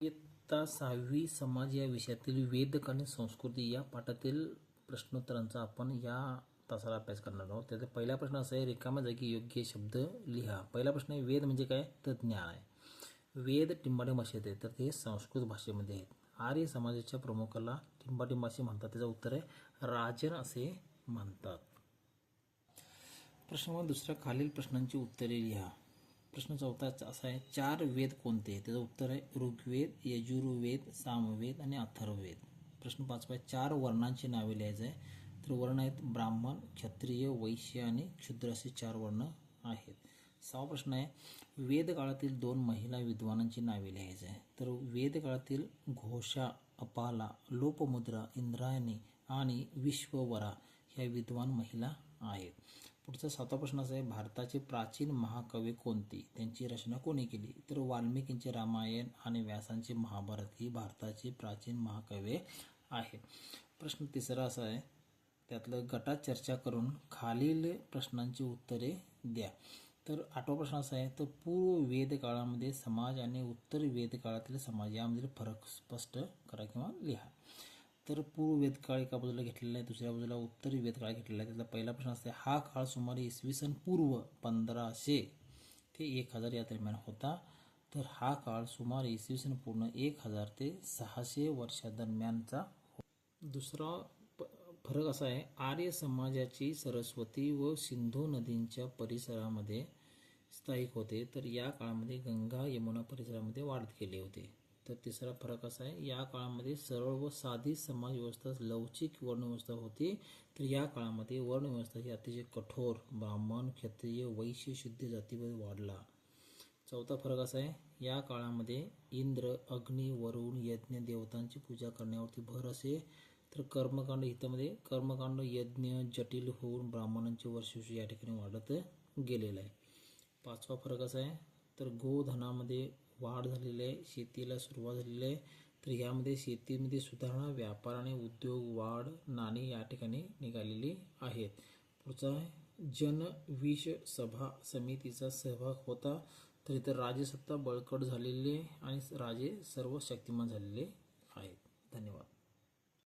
इयत्ता सहावी समाज या विषयातील वेदक आणि संस्कृती या पाठातील प्रश्नोत्तरांचा आपण या तासाला अभ्यास करणार आहोत. त्याचा पहिला प्रश्न असा आहे रिकाम्या जागी योग्य शब्द लिहा. पहिला प्रश्न आहे वेद म्हणजे काय? तर ज्ञान आहे. वेद टिंबाडी भाषेत आहे तर ते संस्कृत भाषेमध्ये आहेत. आर्य समाजाच्या प्रमुखाला टिंबाडी भाषे म्हणतात. त्याचं उत्तर आहे राजन असे म्हणतात. प्रश्न दुसऱ्या खालील प्रश्नांची उत्तरे लिहा. प्रश्न चौथा असा आहे चार वेद कोणते त्याचं उत्तर आहे ऋग्वेद यजुर्वेद सामवेद आणि अथर्ववेद. प्रश्न पाचवा आहे चार वर्णांची नावे लिहायचं आहे. तर वर्ण आहेत ब्राह्मण क्षत्रिय वैश्य आणि क्षुद्र असे चार वर्ण आहेत. सहावा प्रश्न आहे वेद काळातील दोन महिला विद्वानांची नावे लिहायचं आहे. तर वेद काळातील घोषा अपाला लोपमुद्रा इंद्रायणी आणि विश्ववरा ह्या विद्वान महिला आहेत. पुढचा सातवा प्रश्न असा आहे भारताचे प्राचीन महाकवी कोणती? त्यांची रचना कोणी केली? तर वाल्मिकींचे रामायण आणि व्यासांचे महाभारत ही भारताची प्राचीन महाकाव्ये आहेत. प्रश्न तिसरा असा आहे त्यातलं गटात चर्चा करून खालील प्रश्नांची उत्तरे द्या. तर आठवा प्रश्न असा आहे तर पूर्व वेद काळामध्ये समाज आणि उत्तर वेद काळातील समाज यामधील फरक स्पष्ट करा किंवा लिहा. तर पूर्व वेदकाळ एका बाजूला घेतलेला आहे दुसऱ्या बाजूला उत्तर वेदकाळ घेतलेला आहे. त्याचा पहिला प्रश्न असतो हा काळ सुमारे इसवी सन पूर्व पंधराशे ते एक हजार या दरम्यान होता. तर हा काळ सुमारे इसवी सन पूर्ण एक हजार ते सहाशे वर्षादरम्यानचा हो- दुसरा प- फरक असा आहे आर्य समाजाची सरस्वती व सिंधू नदींच्या परिसरामध्ये स्थायिक होते. तर या काळामध्ये गंगा यमुना परिसरामध्ये वाढत गेले होते. तर तिसरा फरक असा आहे या काळामध्ये सरळ व साधी समाज व्यवस्था लवचिक वर्णव्यवस्था होती. तर या काळामध्ये वर्णव्यवस्था ही अतिशय कठोर ब्राह्मण क्षत्रिय वैश्य शुद्ध जातीवर वाढला. चौथा फरक असा आहे या काळामध्ये इंद्र अग्नी वरुण यज्ञ देवतांची पूजा करण्यावरती भर असे. तर कर्मकांड हितामध्ये कर्मकांड यज्ञ जटिल होऊन ब्राह्मणांचे वर्षवर्ष या ठिकाणी वाढत गेलेलं आहे. पाचवा फरक असा आहे तर गोधनामध्ये वाढ झालेली आहे शेतीला सुरुवात झालेली आहे. तर यामध्ये शेतीमध्ये सुधारणा व्यापार आणि उद्योग वाढ नाणी या ठिकाणी निघालेली आहेत. पुढचा जनविष सभा समितीचा सहभाग होता. तर इथं राजसत्ता बळकट झालेली आहे आणि राजे सर्व शक्तिमान झालेले आहेत. धन्यवाद.